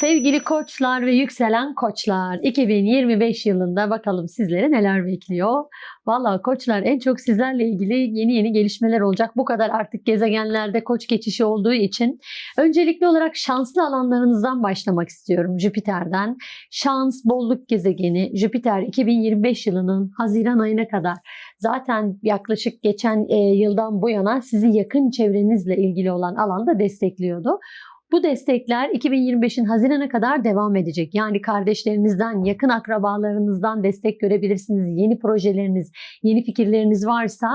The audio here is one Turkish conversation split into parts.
Sevgili koçlar ve yükselen koçlar 2025 yılında bakalım sizlere neler bekliyor. Valla koçlar en çok sizlerle ilgili yeni yeni gelişmeler olacak. Bu kadar artık gezegenlerde koç geçişi olduğu için öncelikli olarak şanslı alanlarınızdan başlamak istiyorum Jüpiter'den. Şans, bolluk gezegeni Jüpiter 2025 yılının Haziran ayına kadar zaten yaklaşık geçen e, yıldan bu yana sizi yakın çevrenizle ilgili olan alanda destekliyordu. Bu destekler 2025'in Haziran'a kadar devam edecek. Yani kardeşlerinizden, yakın akrabalarınızdan destek görebilirsiniz. Yeni projeleriniz, yeni fikirleriniz varsa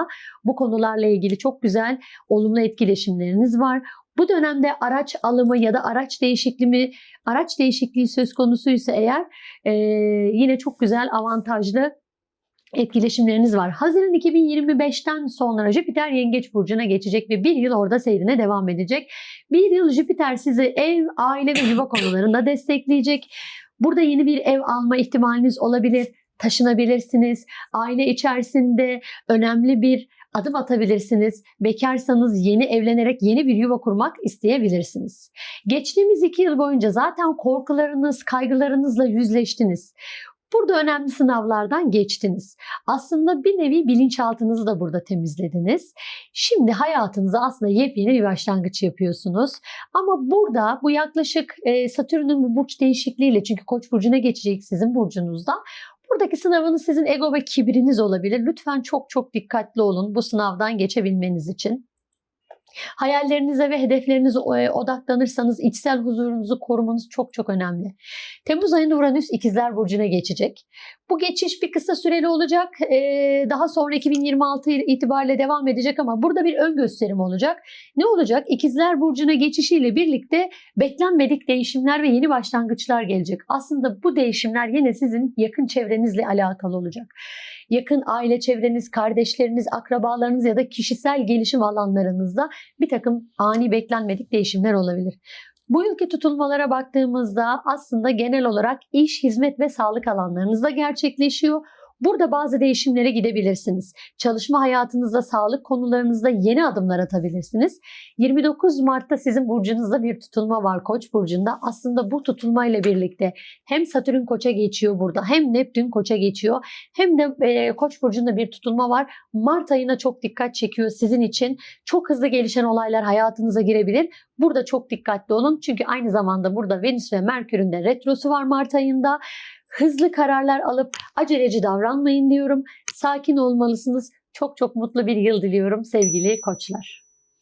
bu konularla ilgili çok güzel olumlu etkileşimleriniz var. Bu dönemde araç alımı ya da araç değişikliği, araç değişikliği söz konusuysa eğer e, yine çok güzel avantajlı etkileşimleriniz var. Haziran 2025'ten sonra Jüpiter Yengeç Burcu'na geçecek ve bir yıl orada seyrine devam edecek. Bir yıl Jüpiter sizi ev, aile ve yuva konularında destekleyecek. Burada yeni bir ev alma ihtimaliniz olabilir. Taşınabilirsiniz. Aile içerisinde önemli bir adım atabilirsiniz. Bekarsanız yeni evlenerek yeni bir yuva kurmak isteyebilirsiniz. Geçtiğimiz iki yıl boyunca zaten korkularınız, kaygılarınızla yüzleştiniz. Burada önemli sınavlardan geçtiniz. Aslında bir nevi bilinçaltınızı da burada temizlediniz. Şimdi hayatınıza aslında yepyeni bir başlangıç yapıyorsunuz. Ama burada bu yaklaşık e, Satürn'ün bu burç değişikliğiyle çünkü Koç burcuna geçecek sizin burcunuzda. Buradaki sınavınız sizin ego ve kibriniz olabilir. Lütfen çok çok dikkatli olun bu sınavdan geçebilmeniz için. Hayallerinize ve hedeflerinize e, odaklanırsanız içsel huzurunuzu korumanız çok çok önemli. Temmuz ayında Uranüs İkizler Burcu'na geçecek. Bu geçiş bir kısa süreli olacak. Ee, daha sonra 2026 itibariyle devam edecek ama burada bir ön gösterim olacak. Ne olacak? İkizler Burcu'na geçişiyle birlikte beklenmedik değişimler ve yeni başlangıçlar gelecek. Aslında bu değişimler yine sizin yakın çevrenizle alakalı olacak. Yakın aile çevreniz, kardeşleriniz, akrabalarınız ya da kişisel gelişim alanlarınızda bir takım ani beklenmedik değişimler olabilir. Bu yılki tutulmalara baktığımızda aslında genel olarak iş, hizmet ve sağlık alanlarınızda gerçekleşiyor. Burada bazı değişimlere gidebilirsiniz. Çalışma hayatınızda, sağlık konularınızda yeni adımlar atabilirsiniz. 29 Mart'ta sizin burcunuzda bir tutulma var Koç burcunda. Aslında bu tutulmayla birlikte hem Satürn Koç'a geçiyor burada, hem Neptün Koç'a geçiyor, hem de e, Koç burcunda bir tutulma var. Mart ayına çok dikkat çekiyor sizin için. Çok hızlı gelişen olaylar hayatınıza girebilir. Burada çok dikkatli olun. Çünkü aynı zamanda burada Venüs ve Merkür'ün de retrosu var Mart ayında. Hızlı kararlar alıp aceleci davranmayın diyorum. Sakin olmalısınız. Çok çok mutlu bir yıl diliyorum sevgili koçlar.